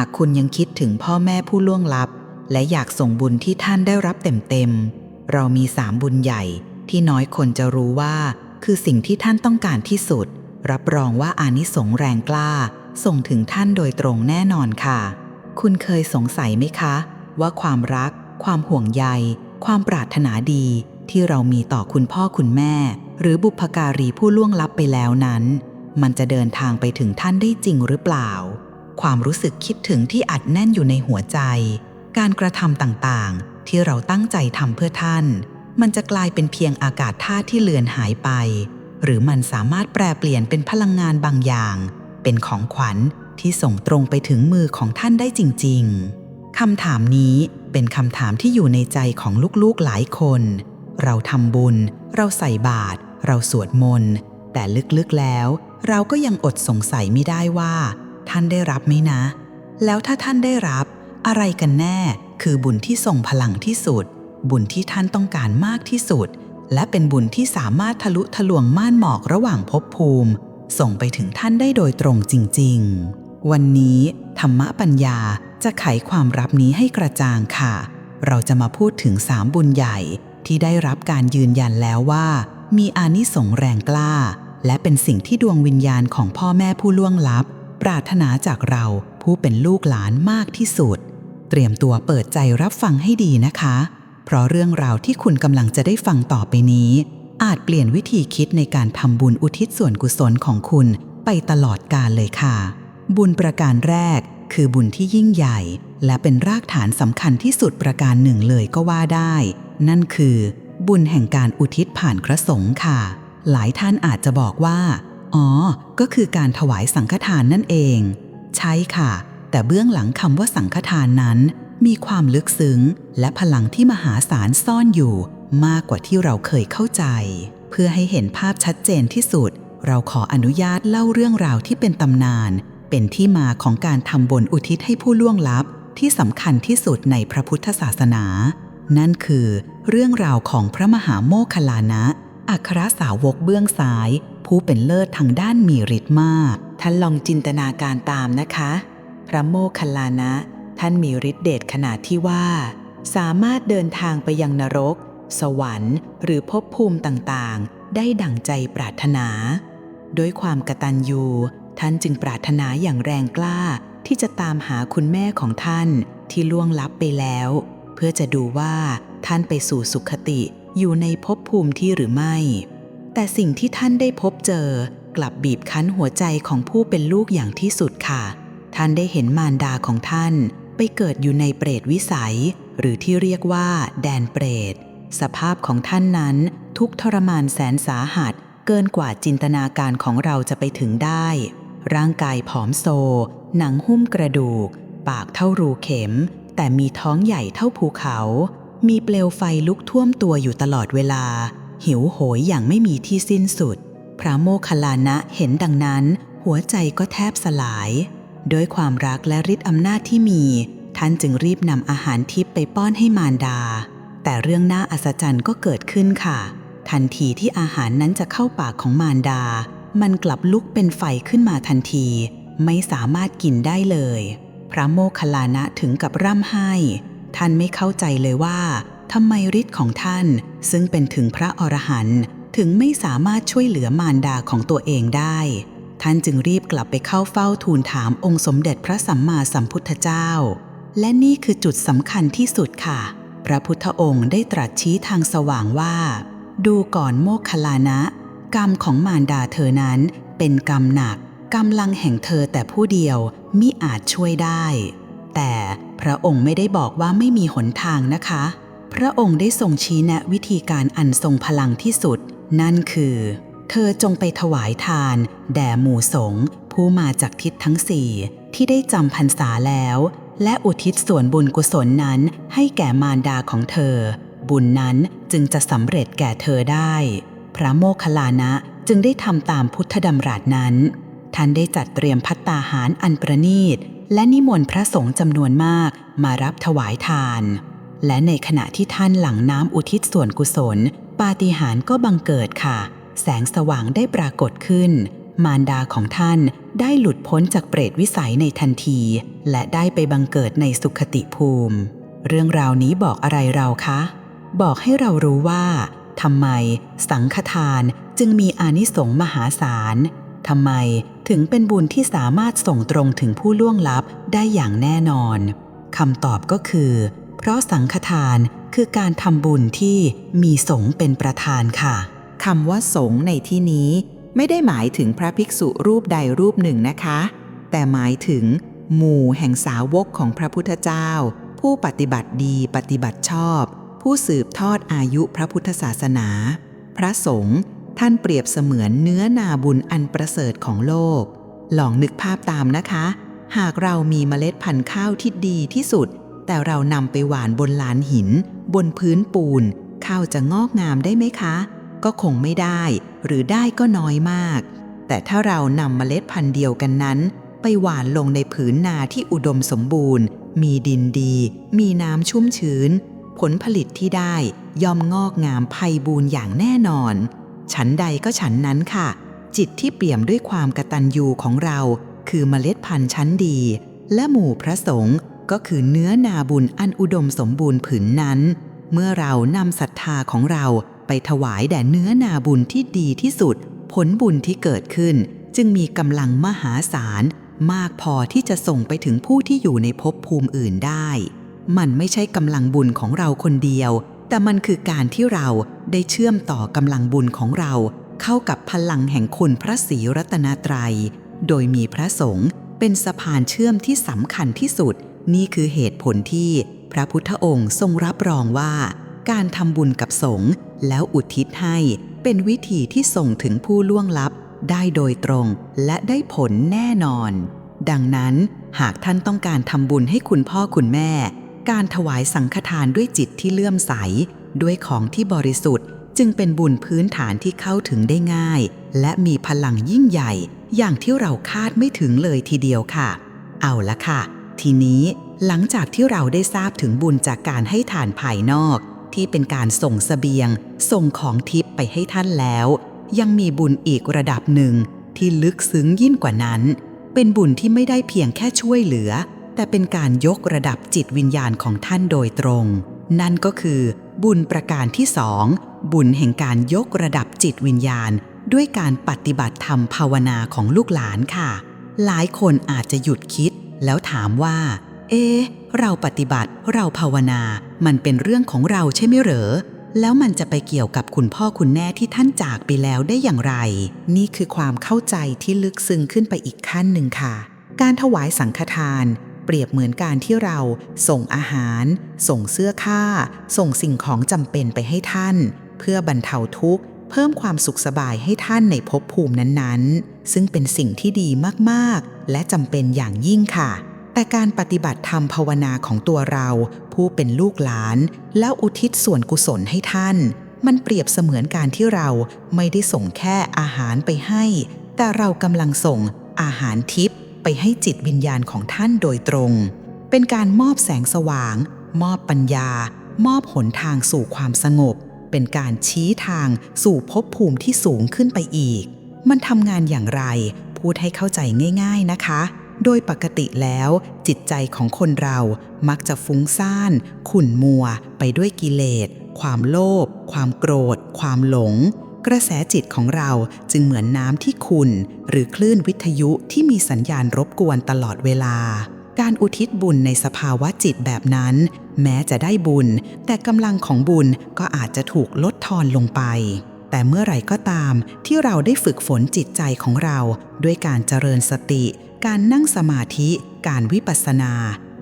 ากคุณยังคิดถึงพ่อแม่ผู้ล่วงลับ และอยากส่งบุญที่ท่านได้รับเต็มๆ เรามีสามบุญใหญ่ที่น้อยคนจะรู้ว่า คือสิ่งที่ท่านต้องการที่สุด รับรองว่าอานิสงส์แรงกล้า ส่งถึงท่านโดยตรงแน่นอนค่ะ คุณเคยสงสัยไหมคะ ว่าความรัก ความห่วงใย ความปรารถนาดี ที่เรามีต่อคุณพ่อคุณแม่ หรือบุพการีผู้ล่วงลับไปแล้วนั้น มันจะเดินทางไปถึงท่านได้จริงหรือเปล่า ความรู้สึกคิดถึงที่อัดแน่นอยู่ในหัวใจ การกระทำต่างๆ ที่เราตั้งใจทำเพื่อท่าน มันจะกลายเป็นเพียงอากาศธาตุที่เลือนหายไป หรือมันสามารถแปลเปลี่ยนเป็นพลังงานบางอย่าง เป็นของขวัญที่ส่งตรงไปถึงมือของท่านได้จริง ๆคำถามนี้เป็นคำถามที่อยู่ในใจของลูกๆหลายคน เราทำบุญ เราใส่บาตรเราสวดมนต์แต่ลึกๆแล้ว เราก็ยังอดสงสัยไม่ได้ว่า ท่านได้รับไหมนะ แล้วถ้าท่านได้รับ อะไรกันแน่ คือบุญที่ส่งพลังที่สุด บุญที่ท่านต้องการมากที่สุด และเป็นบุญที่สามารถทะลุทะลวงม่านหมอกระหว่างภพภูมิ ส่งไปถึงท่านได้โดยตรงจริง ๆ วันนี้ ธรรมะปัญญาจะไขความรับนี้ให้กระจ่างค่ะ เราจะมาพูดถึงสามบุญใหญ่ที่ได้รับการยืนยันแล้วว่า มีอานิสงส์แรงกล้า และเป็นสิ่งที่ดวงวิญญาณของพ่อแม่ผู้ล่วงลับ ปรารถนาจากเราผู้เป็นลูกหลานมากที่สุด เตรียมตัวเปิดใจรับฟังให้ดีนะคะ เพราะเรื่องราวที่คุณกำลังจะได้ฟังต่อไปนี้ อาจเปลี่ยนวิธีคิดในการทำบุญอุทิศส่วนกุศลของคุณไปตลอดกาลเลยค่ะ บุญประการแรกคือบุญที่ยิ่งใหญ่ และเป็นรากฐานสำคัญที่สุดประการหนึ่งเลยก็ว่าได้ นั่นคือ บุญแห่งการอุทิศผ่านพระสงฆ์ค่ะ หลายท่านอาจจะบอกว่า อ๋อ ก็คือการถวายสังฆทานนั่นเอง ใช่ค่ะ แต่เบื้องหลังคำว่าสังฆทานนั้น มีความลึกซึ้ง และพลังที่มหาศาลซ่อนอยู่ มากกว่าที่เราเคยเข้าใจ เพื่อให้เห็นภาพชัดเจนที่สุด เราขออนุญาตเล่าเรื่องราวที่เป็นตำนาน เป็นที่มาของการทำบุญอุทิศให้ผู้ล่วงลับ ที่สำคัญที่สุดในพระพุทธศาสนา นั่นคือ เรื่องราวของพระมหาโมคคลลานะอัครสาวกเบื้องซ้าย ผู้เป็นเลิศทางด้านมีฤทธิ์มาก ท่านลองจินตนาการตามนะคะ พระโมคคัลลานะ ท่านมีฤทธิเดชขนาดที่ว่า สามารถเดินทางไปยังนรก สวรรค์ หรือภพภูมิต่างๆ ได้ดั่งใจปรารถนาด้วยความกตัญญูท่านจึงปรารถนาอย่างแรงกล้าที่จะตามหาคุณแม่ของท่านที่ล่วงลับไปแล้ว เพื่อจะดูว่าท่านไปสู่สุขติอยู่ในภพภูมิที่หรือไม่ แต่สิ่งที่ท่านได้พบเจอกลับบีบคั้นหัวใจของผู้เป็นลูกอย่างที่สุดค่ะ ท่านได้เห็นมารดาของท่านไปเกิดอยู่ในเปรตวิสัย หรือที่เรียกว่า แดนเปรต สภาพของท่านนั้นทุกทรมานแสนสาหัส เกินกว่าจินตนาการของเราจะไปถึงได้ ร่างกายผอมโซ หนังหุ้มกระดูก ปากเท่ารูเข็ม แต่มีท้องใหญ่เท่าภูเขา มีเปลวไฟลุกท่วมตัวอยู่ตลอดเวลา หิวโหยอย่างไม่มีที่สิ้นสุด พระโมคคัลลานะเห็นดังนั้น หัวใจก็แทบสลายด้วยความรักและฤทธิ์อำนาจที่มี ท่านจึงรีบนำอาหารทิพย์ไปป้อนให้มารดา แต่เรื่องน่าอัศจรรย์ก็เกิดขึ้นค่ะ ทันทีที่อาหารนั้นจะเข้าปากของมารดา มันกลับลุกเป็นไฟขึ้นมาทันที ไม่สามารถกินได้เลย พระโมคคัลลานะถึงกับร่ำไห้ ท่านไม่เข้าใจเลยว่า ทำไมฤทธิ์ของท่าน ซึ่งเป็นถึงพระอรหันต์ถึงไม่สามารถช่วยเหลือมารดาของตัวเองได้ ท่านจึงรีบกลับไปเข้าเฝ้าทูลถามองค์สมเด็จพระสัมมาสัมพุทธเจ้า และนี่คือจุดสำคัญที่สุดค่ะ พระพุทธองค์ได้ตรัสชี้ทางสว่างว่า ดูก่อนโมคคัลลานะ กรรมของมารดาเธอนั้นเป็นกรรมหนักกำลังแห่งเธอแต่ผู้เดียวมิอาจช่วยได้ แต่พระองค์ไม่ได้บอกว่าไม่มีหนทางนะคะ พระองค์ได้ทรงชี้แนะวิธีการอันทรงพลังที่สุด นั่นคือ เธอจงไปถวายทาน แด่หมู่สงฆ์ผู้มาจากทิศทั้งสี่ที่ได้จำพรรษาแล้ว และอุทิศส่วนบุญกุศลนั้นให้แก่มารดาของเธอ บุญนั้นจึงจะสำเร็จแก่เธอได้ พระโมคคัลลานะจึงได้ทำตามพุทธดำรัสนั้น ท่านได้จัดเตรียมพัตตาหารอันประณีต และนิมนต์พระสงฆ์จำนวนมากมารับถวายทาน และในขณะที่ท่านหลั่งน้ำอุทิศส่วนกุศล ปาฏิหาริย์ก็บังเกิดค่ะ แสงสว่างได้ปรากฏขึ้น มารดาของท่านได้หลุดพ้นจากเปรตวิสัยในทันที และได้ไปบังเกิดในสุขติภูมิ เรื่องราวนี้บอกอะไรเราคะ บอกให้เรารู้ว่าทำไม สังฆทานจึงมีอานิสงส์มหาศาลทำไมถึงเป็นบุญที่สามารถส่งตรงถึงผู้ล่วงลับได้อย่างแน่นอนคำตอบก็คือ เพราะสังฆทานคือการทำบุญที่มีสงฆ์เป็นประธานค่ะคำว่าสงฆ์ในที่นี้ไม่ได้หมายถึงพระภิกษุรูปใดรูปหนึ่งนะคะ แต่หมายถึง หมู่แห่งสาวกของพระพุทธเจ้า ผู้ปฏิบัติดีปฏิบัติชอบ ผู้สืบทอดอายุพระพุทธศาสนา พระสงฆ์ท่านเปรียบเสมือนเนื้อนาบุญอันประเสริฐของโลก ลองนึกภาพตามนะคะ หากเรามีเมล็ดพันธุ์ข้าวที่ดีที่สุด แต่เรานำไปหวานบนลานหิน บนพื้นปูน ข้าวจะงอกงามได้ไหมคะ ก็คงไม่ได้ หรือได้ก็น้อยมาก แต่ถ้าเรานำเมล็ดพันธุ์เดียวกันนั้น ไปหวานลงในผืนนาที่อุดมสมบูรณ์ มีดินดี มีน้ำชุ่มชื้น ผลผลิตที่ได้ย่อมงอกงามไพบูรณ์อย่างแน่นอน ฉันใดก็ฉันนั้นค่ะ จิตที่เปี่ยมด้วยความกตัญญูของเรา คือเมล็ดพันธุ์ชั้นดี และหมู่พระสงฆ์ ก็คือเนื้อนาบุญอันอุดมสมบูรณ์ผืนนั้น เมื่อเรานำศรัทธาของเราไปถวายแด่เนื้อนาบุญที่ดีที่สุด ผลบุญที่เกิดขึ้น จึงมีกำลังมหาศาลมากพอที่จะส่งไปถึงผู้ที่อยู่ในภพภูมิอื่นได้ มันไม่ใช่กำลังบุญของเราคนเดียว แต่มันคือการที่เราได้เชื่อมต่อกำลังบุญของเรา เข้ากับพลังแห่งคุณพระศรีรัตนตรัย โดยมีพระสงฆ์เป็นสะพานเชื่อมที่สำคัญที่สุด นี่คือเหตุผลที่พระพุทธองค์ทรงรับรองว่า การทำบุญกับสงฆ์แล้วอุทิศให้เป็นวิธีที่ส่งถึงผู้ล่วงลับได้โดยตรงและได้ผลแน่นอน ดังนั้นหากท่านต้องการทำบุญให้คุณพ่อคุณแม่ การถวายสังฆทานด้วยจิตที่เลื่อมใส ด้วยของที่บริสุทธิ์ จึงเป็นบุญพื้นฐานที่เข้าถึงได้ง่าย และมีพลังยิ่งใหญ่ อย่างที่เราคาดไม่ถึงเลยทีเดียวค่ะ เอาละค่ะ ทีนี้หลังจากที่เราได้ทราบถึงบุญจากการให้ทานภายนอก ที่เป็นการส่งสเสบียง ส่งของทิพย์ไปให้ท่านแล้ว ยังมีบุญอีกระดับหนึ่ง ที่ลึกซึ้งยิ่งกว่านั้น เป็นบุญที่ไม่ได้เพียงแค่ช่วยเหลือ แต่เป็นการยกระดับจิตวิญญาณของท่านโดยตรง นั่นก็คือ บุญประการที่สองบุญแห่งการยกระดับจิตวิญญาณ ด้วยการปฏิบัติธรรมภาวนาของลูกหลานค่ะ หลายคนอาจจะหยุดคิด แล้วถามว่า เอ๊เราปฏิบัติเราภาวนา มันเป็นเรื่องของเราใช่ไหมเหรอ แล้วมันจะไปเกี่ยวกับคุณพ่อคุณแม่ที่ท่านจากไปแล้วได้อย่างไร นี่คือความเข้าใจที่ลึกซึ้งขึ้นไปอีกขั้นหนึ่งค่ะ การถวายสังฆทานเปรียบเหมือนการที่เราส่งอาหาร ส่งเสื้อผ้า ส่งสิ่งของจำเป็นไปให้ท่าน เพื่อบรรเทาทุกข์ เพิ่มความสุขสบายให้ท่านในภพภูมินั้นๆ ซึ่งเป็นสิ่งที่ดีมากๆ และจำเป็นอย่างยิ่งค่ะ แต่การปฏิบัติธรรมภาวนาของตัวเรา ผู้เป็นลูกหลาน แล้วอุทิศส่วนกุศลให้ท่าน มันเปรียบเสมือนการที่เราไม่ได้ส่งแค่อาหารไปให้ แต่เรากำลังส่งอาหารทิพย์ไปให้จิตวิญญาณของท่านโดยตรง เป็นการมอบแสงสว่าง มอบปัญญา มอบหนทางสู่ความสงบ เป็นการชี้ทางสู่ภพภูมิที่สูงขึ้นไปอีก มันทำงานอย่างไร พูดให้เข้าใจง่าย ๆนะคะ โดยปกติแล้วจิตใจของคนเรามักจะฟุ้งซ่าน ขุ่นมัว ไปด้วยกิเลส ความโลภ ความโกรธ ความหลง กระแสจิตของเราจึงเหมือนน้ำที่ขุ่นหรือคลื่นวิทยุที่มีสัญญาณรบกวนตลอดเวลาการอุทิศบุญในสภาวะจิตแบบนั้น แม้จะได้บุญ แต่กำลังของบุญก็อาจจะถูกลดทอนลงไป แต่เมื่อไหร่ก็ตามที่เราได้ฝึกฝนจิตใจของเรา ด้วยการเจริญสติ การนั่งสมาธิ การวิปัสสนา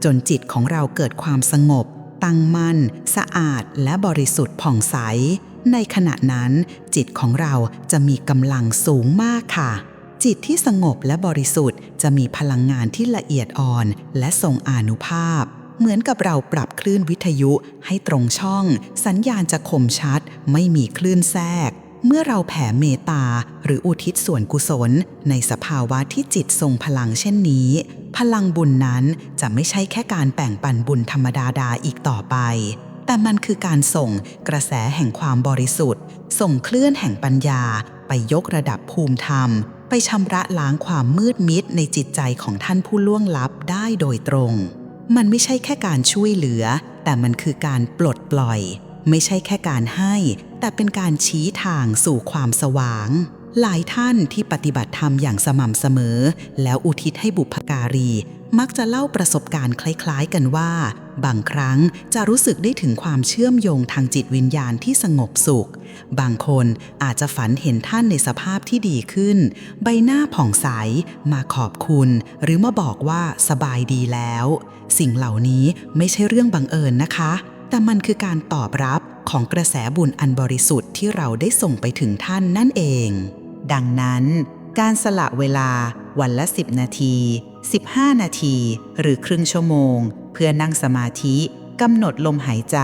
จนจิตของเราเกิดความสงบ ตั้งมั่น สะอาดและบริสุทธิ์ผ่องใส ในขณะนั้น จิตของเราจะมีกำลังสูงมากค่ะ จิตที่สงบและบริสุทธิ์จะมีพลังงานที่ละเอียดอ่อน และทรงอานุภาพ เหมือนกับเราปรับคลื่นวิทยุให้ตรงช่อง สัญญาณจะคมชัด ไม่มีคลื่นแทรก เมื่อเราแผ่เมตตา หรืออุทิศส่วนกุศล ในสภาวะที่จิตทรงพลังเช่นนี้ พลังบุญนั้นจะไม่ใช่แค่การแบ่งปันบุญธรรมดาดาอีกต่อไป แต่มันคือการส่งกระแสแห่งความบริสุทธิ์ ส่งคลื่นแห่งปัญญา ไปยกระดับภูมิธรรมไปชำระล้างความมืดมิดในจิตใจของท่านผู้ล่วงลับได้โดยตรง มันไม่ใช่แค่การช่วยเหลือ แต่มันคือการปลดปล่อย ไม่ใช่แค่การให้ แต่เป็นการชี้ทางสู่ความสว่าง หลายท่านที่ปฏิบัติธรรมอย่างสม่ำเสมอ แล้วอุทิศให้บุพการี มักจะเล่าประสบการณ์คล้าย ๆ กันว่า บางครั้งจะรู้สึกได้ถึงความเชื่อมโยงทางจิตวิญญาณที่สงบสุข บางคนอาจจะฝันเห็นท่านในสภาพที่ดีขึ้น ใบหน้าผ่องใส มาขอบคุณ หรือมาบอกว่าสบายดีแล้ว สิ่งเหล่านี้ไม่ใช่เรื่องบังเอิญนะคะ แต่มันคือการตอบรับของกระแสบุญอันบริสุทธิ์ที่เราได้ส่งไปถึงท่านนั่นเอง ดังนั้น การสละเวลาวันละ 10 นาที 15 นาที หรือครึ่งชั่วโมง พื่อนั่งสมาธิกำหนดลมหายใจ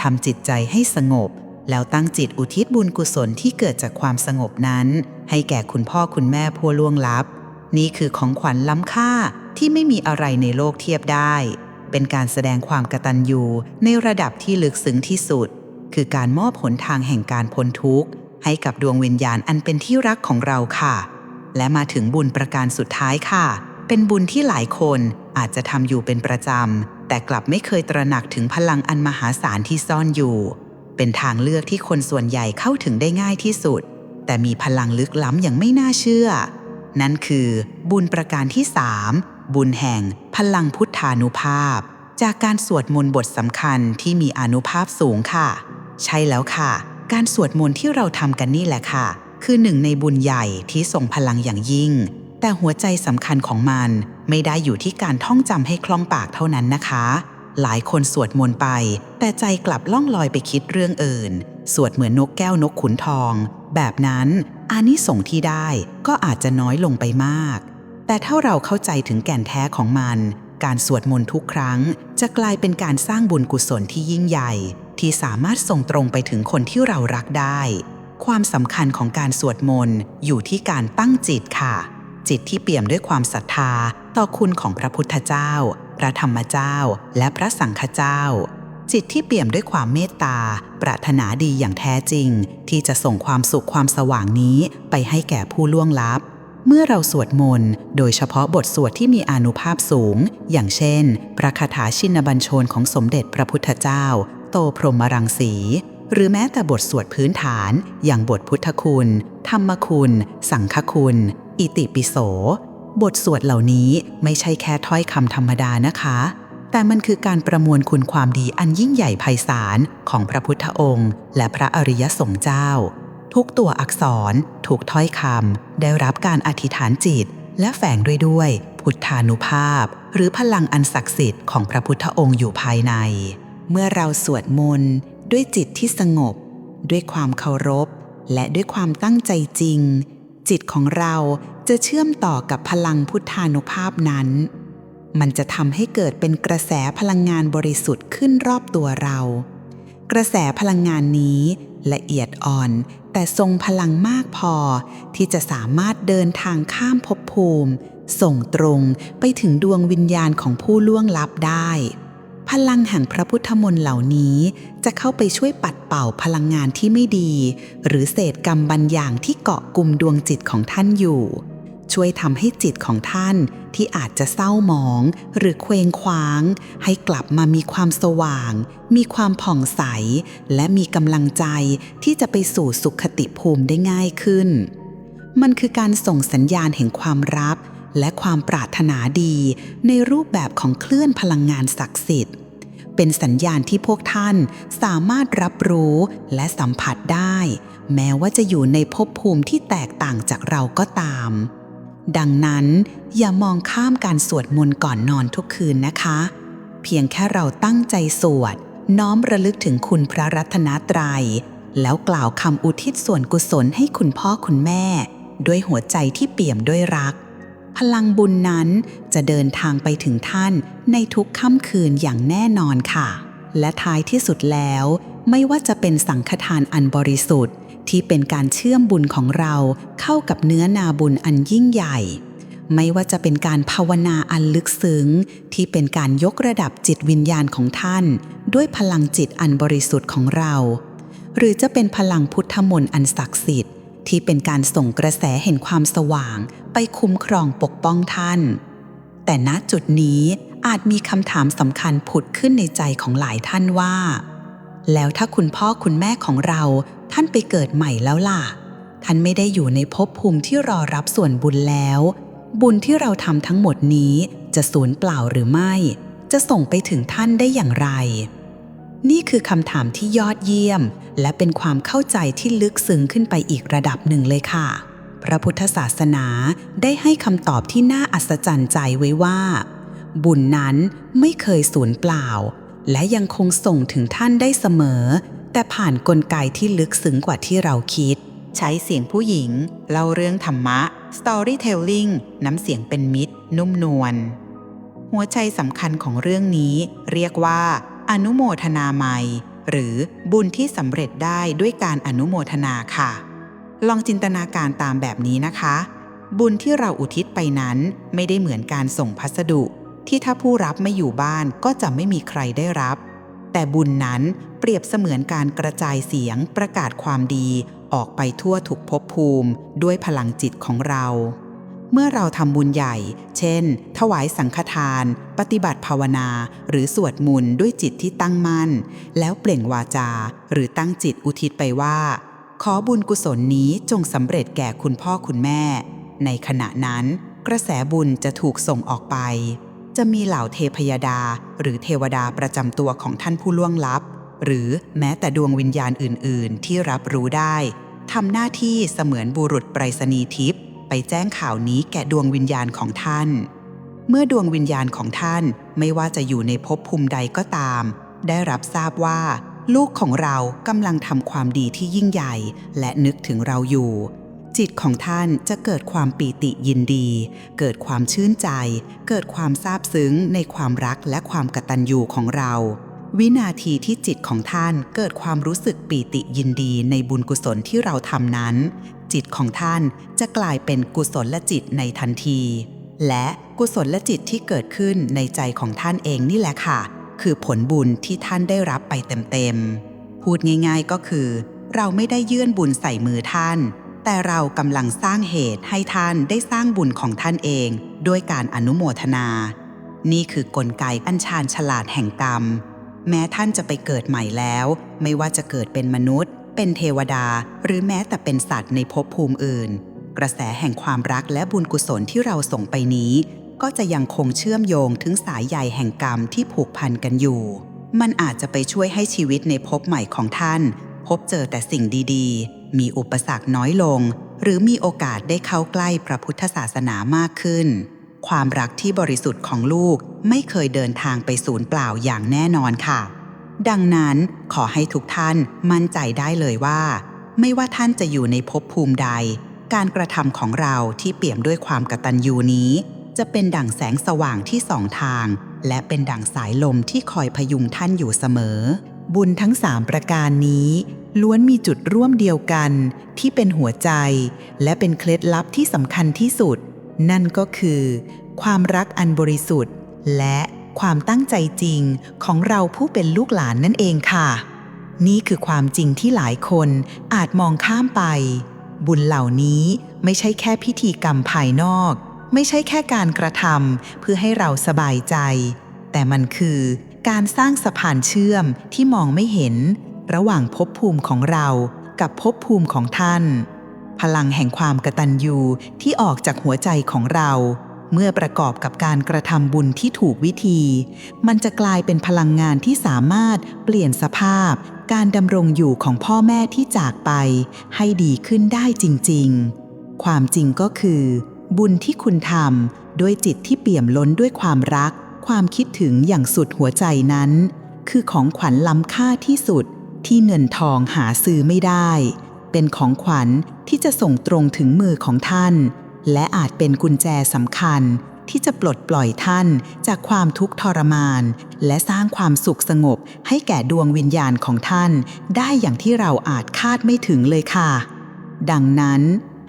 ทำจิตใจให้สงบ แล้วตั้งจิตอุทิศบุญกุศลที่เกิดจากความสงบนั้น ให้แก่คุณพ่อคุณแม่ผู้ล่วงลับ นี่คือของขวัญล้ำค่าที่ไม่มีอะไรในโลกเทียบได้ เป็นการแสดงความกตัญญูในระดับที่ลึกซึ้งที่สุด คือการมอบหนทางแห่งการพ้นทุกข์ ให้กับดวงวิญญาณอันเป็นที่รักของเราค่ะ และมาถึงบุญประการสุดท้ายค่ะ เป็นบุญที่หลายคน อาจจะทำอยู่เป็นประจำ แต่กลับไม่เคยตระหนักถึงพลังอันมหาศาลที่ซ่อนอยู่ เป็นทางเลือกที่คนส่วนใหญ่เข้าถึงได้ง่ายที่สุด แต่มีพลังลึกล้ำอย่างไม่น่าเชื่อ นั่นคือบุญประการที่3บุญแห่งพลังพุทธานุภาพ จากการสวดมนต์บทสำคัญที่มีอานุภาพสูงค่ะ ใช่แล้วค่ะ การสวดมนต์ที่เราทำกันนี่แหละค่ะ คือหนึ่งในบุญใหญ่ที่ส่งพลังอย่างยิ่ง แต่หัวใจสำคัญของมัน ไม่ได้อยู่ที่การท่องจำให้คล่องปากเท่านั้นนะคะ หลายคนสวดมนต์ไป แต่ใจกลับล่องลอยไปคิดเรื่องอื่น สวดเหมือนนกแก้วนกขุนทอง แบบนั้นอานิสงส์ที่ได้ก็อาจจะน้อยลงไปมาก แต่ถ้าเราเข้าใจถึงแก่นแท้ของมัน การสวดมนต์ทุกครั้ง จะกลายเป็นการสร้างบุญกุศลที่ยิ่งใหญ่ ที่สามารถส่งตรงไปถึงคนที่เรารักได้ ความสำคัญของการสวดมนต์อยู่ที่การตั้งจิตค่ะ จิตที่เปี่ยมด้วยความศรัทธา ต่อคุณของพระพุทธเจ้า พระธรรมเจ้า และพระสังฆเจ้า จิตที่เปี่ยมด้วยความเมตตา ปรารถนาดีอย่างแท้จริง ที่จะส่งความสุขความสว่างนี้ไปให้แก่ผู้ล่วงลับ เมื่อเราสวดมนต์โดยเฉพาะบทสวดที่มีอานุภาพสูง อย่างเช่น พระคาถาชินบัญชรของสมเด็จพระพุทธเจ้า โตพรหมรังสีหรือแม้แต่บทสวดพื้นฐานอย่างบทพุทธคุณ ธรรมคุณ สังฆคุณ อิติปิโส บทสวดเหล่านี้ไม่ใช่แค่ถ้อยคำธรรมดานะคะ แต่มันคือการประมวลคุณความดีอันยิ่งใหญ่ไพศาลของพระพุทธองค์ และพระอริยสงฆ์เจ้า ทุกตัวอักษร ถูกถ้อยคำได้รับการอธิษฐานจิต และแฝงด้วยด้วย พุทธานุภาพ หรือพลังอันศักดิ์สิทธิ์ของพระพุทธองค์อยู่ภายใน เมื่อเราสวดมนต์ด้วยจิตที่สงบ ด้วยความเคารพ และด้วยความตั้งใจจริง จิตของเราจะเชื่อมต่อกับพลังพุทธานุภาพนั้น มันจะทำให้เกิดเป็นกระแสพลังงานบริสุทธิ์ขึ้นรอบตัวเรา กระแสพลังงานนี้ละเอียดอ่อนแต่ทรงพลังมากพอ ที่จะสามารถเดินทางข้ามภพภูมิ ส่งตรงไปถึงดวงวิญญาณของผู้ล่วงลับได้ พลังแห่งพระพุทธมนต์เหล่านี้จะเข้าไปช่วยปัดเป่าพลังงานที่ไม่ดี หรือเศษกรรมบางอย่างที่เกาะกลุ่มดวงจิตของท่านอยู่ ช่วยทำให้จิตของท่านที่อาจจะเศร้าหมอง หรือเคว้งคว้าง ให้กลับมามีความสว่าง มีความผ่องใส และมีกำลังใจที่จะไปสู่สุขติภูมิได้ง่ายขึ้น มันคือการส่งสัญญาณแห่งความรับ และความปรารถนาดีในรูปแบบของคลื่นพลังงานศักดิ์สิทธิ์ เป็นสัญญาณที่พวกท่านสามารถรับรู้และสัมผัสได้ แม้ว่าจะอยู่ในภพภูมิที่แตกต่างจากเราก็ตาม ดังนั้นอย่ามองข้ามการสวดมนต์ก่อนนอนทุกคืนนะคะ เพียงแค่เราตั้งใจสวด น้อมระลึกถึงคุณพระรัตนตรยัย แล้วกล่าวคำอุทิศส่วนกุศลให้คุณพ่อคุณแม่ ด้วยหัวใจที่เปี่ยมด้วยรัก พลังบุญนั้นจะเดินทางไปถึงท่านในทุกค่ำคืนอย่างแน่นอนค่ะ และท้ายที่สุดแล้ว ไม่ว่าจะเป็นสังฆทานอันบริสุทธิ์ ที่เป็นการเชื่อมบุญของเราเข้ากับเนื้อนาบุญอันยิ่งใหญ่ ไม่ว่าจะเป็นการภาวนาอันลึกซึ้ง ที่เป็นการยกระดับจิตวิญญาณของท่าน ด้วยพลังจิตอันบริสุทธิ์ของเรา หรือจะเป็นพลังพุทธมนต์อันศักดิ์สิทธิ์ ที่เป็นการส่งกระแสเห็นความสว่างไปคุ้มครองปกป้องท่าน แต่ณจุดนี้อาจมีคำถามสำคัญผุดขึ้นในใจของหลายท่านว่า แล้วถ้าคุณพ่อคุณแม่ของเราท่านไปเกิดใหม่แล้วล่ะ ท่านไม่ได้อยู่ในภพภูมิที่รอรับส่วนบุญแล้ว บุญที่เราทำทั้งหมดนี้จะสูญเปล่าหรือไม่ จะส่งไปถึงท่านได้อย่างไร นี่คือคำถามที่ยอดเยี่ยม และเป็นความเข้าใจที่ลึกซึ้งขึ้นไปอีกระดับหนึ่งเลยค่ะ พระพุทธศาสนาได้ให้คำตอบที่น่าอัศจรรย์ใจไว้ว่า บุญนั้นไม่เคยสูญเปล่า และยังคงส่งถึงท่านได้เสมอ แต่ผ่านกลไกที่ลึกซึ้งกว่าที่เราคิด ใช้เสียงผู้หญิง เล่าเรื่องธรรมะ storytelling น้ำเสียงเป็นมิตร นุ่มนวลหัวใจสำคัญของเรื่องนี้เรียกว่า อนุโมทนาไมยหรือบุญที่สำเร็จได้ด้วยการอนุโมทนาค่ะ ลองจินตนาการตามแบบนี้นะคะ บุญที่เราอุทิศไปนั้นไม่ได้เหมือนการส่งพัสดุ ที่ถ้าผู้รับไม่อยู่บ้านก็จะไม่มีใครได้รับ แต่บุญนั้นเปรียบเสมือนการกระจายเสียงประกาศความดีออกไปทั่วทุกภพภูมิ ด้วยพลังจิตของเรา เมื่อเราทำบุญใหญ่ เช่น ถวายสังฆทาน ปฏิบัติภาวนา หรือสวดมนต์ด้วยจิตที่ตั้งมั่น แล้วเปล่งวาจา หรือตั้งจิตอุทิศไปว่า ขอบุญกุศลนี้จงสำเร็จแก่คุณพ่อคุณแม่ ในขณะนั้น กระแสบุญจะถูกส่งออกไป จะมีเหล่าเทพยดา หรือเทวดาประจำตัวของท่านผู้ล่วงลับ หรือแม้แต่ดวงวิญญาณอื่น ๆ ที่รับรู้ได้ทำหน้าที่เสมือนบุรุษไปรษณีย์ทิพย์ ไปแจ้งข่าวนี้แก่ดวงวิญญาณของท่าน เมื่อดวงวิญญาณของท่านไม่ว่าจะอยู่ในภพภูมิใดก็ตาม ได้รับทราบว่า ลูกของเรากำลังทำความดีที่ยิ่งใหญ่ และนึกถึงเราอยู่ จิตของท่านจะเกิดความปีติยินดี เกิดความชื่นใจ เกิดความซาบซึ้งในความรักและความกตัญญูของเราวินาทีที่จิตของท่านเกิดความรู้สึกปีติยินดีในบุญกุศลที่เราทำนั้น จิตของท่านจะกลายเป็นกุศลลจิตในทันที และกุศลลจิตที่เกิดขึ้นในใจของท่านเองนี่แหละค่ะ คือผลบุญที่ท่านได้รับไปเต็มๆ พูดง่าย ๆก็คือ เราไม่ได้ยื่นบุญใส่มือท่าน แต่เรากำลังสร้างเหตุให้ท่านได้สร้างบุญของท่านเองด้วยการอนุโมทนา นี่คือกลไกอันชาญฉลาดแห่งกรรม แม้ท่านจะไปเกิดใหม่แล้ว ไม่ว่าจะเกิดเป็นมนุษย์ เป็นเทวดาหรือแม้แต่เป็นสัตว์ในภพภูมิอื่น กระแสแห่งความรักและบุญกุศลที่เราส่งไปนี้ ก็จะยังคงเชื่อมโยงถึงสายใยแห่งกรรมที่ผูกพันกันอยู่ มันอาจจะไปช่วยให้ชีวิตในภพใหม่ของท่าน พบเจอแต่สิ่งดีๆ มีอุปสรรคน้อยลง หรือมีโอกาสได้เข้าใกล้พระพุทธศาสนามากขึ้น ความรักที่บริสุทธิ์ของลูกไม่เคยเดินทางไปศูนย์เปล่าอย่างแน่นอนค่ะ ดังนั้นขอให้ทุกท่านมั่นใจได้เลยว่า ไม่ว่าท่านจะอยู่ในภพภูมิใด การกระทำของเราที่เปี่ยมด้วยความกตัญญูนี้ จะเป็นดั่งแสงสว่างที่สองทาง และเป็นดั่งสายลมที่คอยพยุงท่านอยู่เสมอ บุญทั้งสามประการนี้ล้วนมีจุดร่วมเดียวกัน ที่เป็นหัวใจ และเป็นเคล็ดลับที่สำคัญที่สุด นั่นก็คือ ความรักอันบริสุทธิ์ และ ความตั้งใจจริงของเราผู้เป็นลูกหลานนั่นเองค่ะ นี่คือความจริงที่หลายคนอาจมองข้ามไป บุญเหล่านี้ไม่ใช่แค่พิธีกรรมภายนอก ไม่ใช่แค่การกระทำเพื่อให้เราสบายใจ แต่มันคือการสร้างสะพานเชื่อมที่มองไม่เห็น ระหว่างภพภูมิของเรากับภพภูมิของท่าน พลังแห่งความกระตัญญูที่ออกจากหัวใจของเรา เมื่อประกอบกับการกระทำบุญที่ถูกวิธี มันจะกลายเป็นพลังงานที่สามารถเปลี่ยนสภาพ การดำรงอยู่ของพ่อแม่ที่จากไป ให้ดีขึ้นได้จริง ๆ ความจริงก็คือ บุญที่คุณทำด้วยจิตที่เปี่ยมล้นด้วยความรัก ความคิดถึงอย่างสุดหัวใจนั้น คือของขวัญล้ำค่าที่สุดที่เงินทองหาซื้อไม่ได้ เป็นของขวัญที่จะส่งตรงถึงมือของท่าน และอาจเป็นกุญแจสำคัญที่จะปลดปล่อยท่านจากความทุกข์ทรมาน และสร้างความสุขสงบให้แก่ดวงวิญญาณของท่าน ได้อย่างที่เราอาจคาดไม่ถึงเลยค่ะ ดังนั้น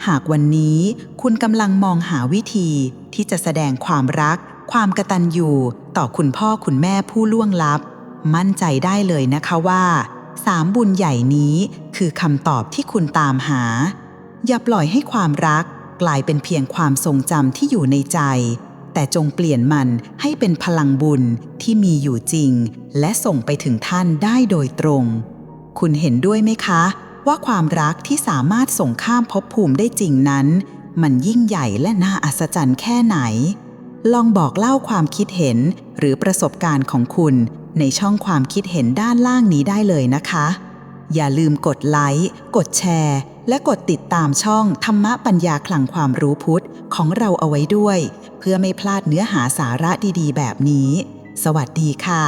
หากวันนี้คุณกำลังมองหาวิธีที่จะแสดงความรัก ความกตัญญูต่อคุณพ่อคุณแม่ผู้ล่วงลับ มั่นใจได้เลยนะคะว่า สามบุญใหญ่นี้คือคำตอบที่คุณตามหา อย่าปล่อยให้ความรัก กลายเป็นเพียงความทรงจำที่อยู่ในใจ แต่จงเปลี่ยนมันให้เป็นพลังบุญที่มีอยู่จริง และส่งไปถึงท่านได้โดยตรง คุณเห็นด้วยไหมคะ ว่าความรักที่สามารถส่งข้ามภพภูมิได้จริงนั้น มันยิ่งใหญ่และน่าอัศจรรย์แค่ไหน ลองบอกเล่าความคิดเห็นหรือประสบการณ์ของคุณ ในช่องความคิดเห็นด้านล่างนี้ได้เลยนะคะ อย่าลืมกดไลค์ กดแชร์ และกดติดตามช่องธรรมะปัญญาคลังความรู้พุทธของเราเอาไว้ด้วย เพื่อไม่พลาดเนื้อหาสาระดีๆ แบบนี้ สวัสดีค่ะ